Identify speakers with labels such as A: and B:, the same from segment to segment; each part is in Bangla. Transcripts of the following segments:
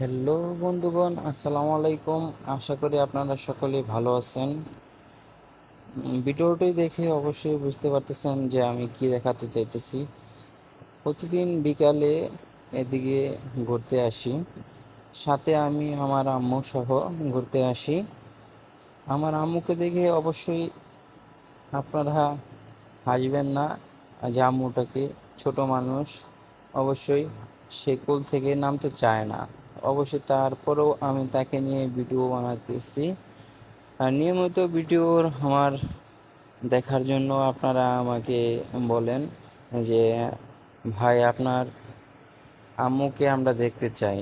A: হ্যালো বন্ধুগণ, আসসালামু আলাইকুম। আশা করি আপনারা সকলে ভালো আছেন। ভিডিওটি দেখে অবশ্যই বুঝতে পারতেছেন যে আমি কি দেখাতে চাইতেছি। প্রতিদিন বিকালে এদিকে ঘুরতে আসি, সাথে আমি আমার আম্মু সহ ঘুরতে আসি। আমার আম্মুকে দেখে অবশ্যই আপনারা হাসবেন না যে আম্মুটাকে ছোট মানুষ, অবশ্যই সে কোল থেকে নামতে চায় না। অবশ্যই তারপরেও আমি তাকে নিয়ে ভিডিও বানাতেছি। আর নিয়মিত ভিডিওর আমার দেখার জন্য আপনারা আমাকে বলেন যে, ভাই, আপনার আম্মুকে আমরা দেখতে চাই।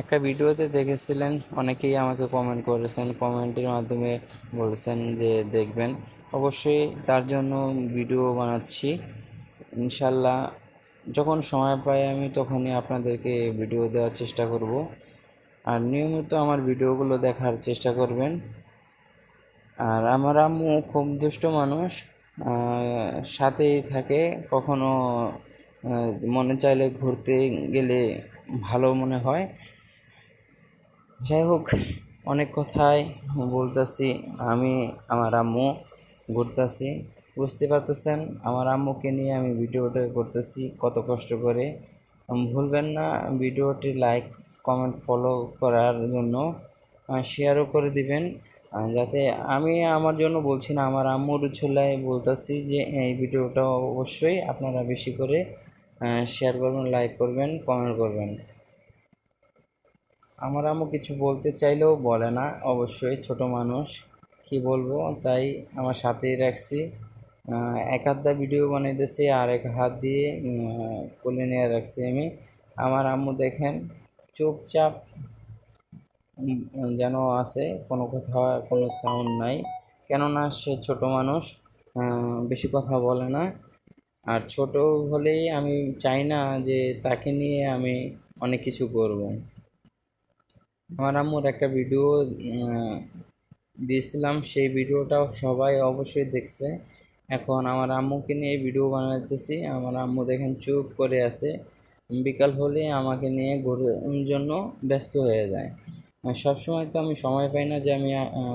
A: একটা ভিডিওতে দেখেছিলেন, অনেকেই আমাকে কমেন্ট করেছেন কমেন্টের মাধ্যমে বলেছেন যে, দেখবেন। অবশ্যই তার জন্য ভিডিও বানাচ্ছি। ইনশাল্লাহ যখন সময় পাই আমি তখনই আপনাদেরকে ভিডিও দেওয়ার চেষ্টা করব। আর নিয়মিত আমার ভিডিওগুলো দেখার চেষ্টা করবেন। আর আমার আম্মু খুব দুষ্ট মানুষ সাথেই থাকে, কখনো মনে চাইলে ঘুরতে গেলে ভালো মনে হয়। যাই হোক, অনেক কথাই বলতেছি, আমি, আমার আম্মু ঘুরতেছি। বুঝতে পারতেছেন? আমার আম্মুকে নিয়ে আমি ভিডিওটা করতেছি কত কষ্ট করে। ভুলবেন না, ভিডিওটি লাইক কমেন্ট ফলো করার জন্য শেয়ারও করে দিবেন। যাতে আমি আমার জন্য বলছি না, আমার আম্মুর ছোলায় বলতেছি যে, এই ভিডিওটা অবশ্যই আপনারা বেশি করে শেয়ার করবেন লাইক করবেন কমেন্ট করবেন। আমার আম্মু কিছু বলতে চাইলেও বলে না। অবশ্যই ছোট মানুষ, কি বলব? তাই আমার সাথেই রাখছি। এক হাত দিয়ে ভিডিও বানাইতেছি আর এক হাত দিয়ে কোলে নিয়ে রাখছি আমি। আমার আম্মু দেখেন, চুপচাপ যেন আছে, কোনো কথা, কোনো সাউন্ড নাই। কেননা সে ছোট মানুষ বেশি কথা বলে না। আর ছোট হলেই আমি চাই না যে তাকে নিয়ে আমি অনেক কিছু করব। আমার আম্মুর একটা ভিডিও দিয়েছিলাম। সেই ভিডিওটাও সবাই অবশ্যই দেখছে। এখন আমার আম্মুকে নিয়ে ভিডিও বানাতেছি আমার আম্মু দেখেন চুপ করে আছে। বিকাল হলে আমাকে নিয়ে ঘোরার জন্য ব্যস্ত হয়ে যায়। সব সময় তো আমি সময় পাই না যে আমি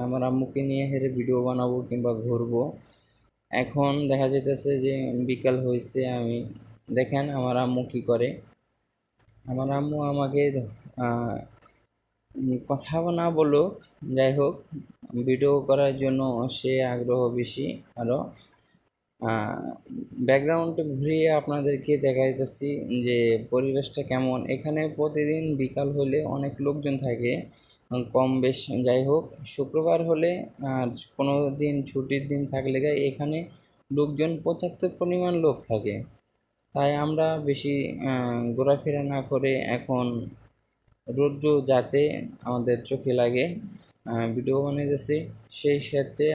A: আমার আম্মুকে নিয়ে হেরে ভিডিও বানাবো কিংবা ঘুরবো। এখন দেখা যেতেছে যে বিকাল হয়েছে আমি দেখেন আমার আম্মু কী করে। আমার আম্মু আমাকে কথা না বলুক, যাই হোক ভিডিও করার জন্য সে আগ্রহ বেশি আরও ব্যাকগ্রাউন্ডে ঘুরিয়ে আপনাদেরকে দেখাইতেছি যে পরিবেশটা কেমন। এখানে প্রতিদিন বিকাল হলে অনেক লোকজন থাকে, কম বেশ যাই হোক। শুক্রবার হলে কোনো দিন ছুটির দিন থাকলে এখানে লোকজন পঁচাত্তর পরিমাণ লোক থাকে। তাই আমরা বেশি ঘোরাফেরা না করে এখন রৌদ্র যাতে আমাদের চোখে লাগে ভিডিও বানাইতেছি সেই সাথে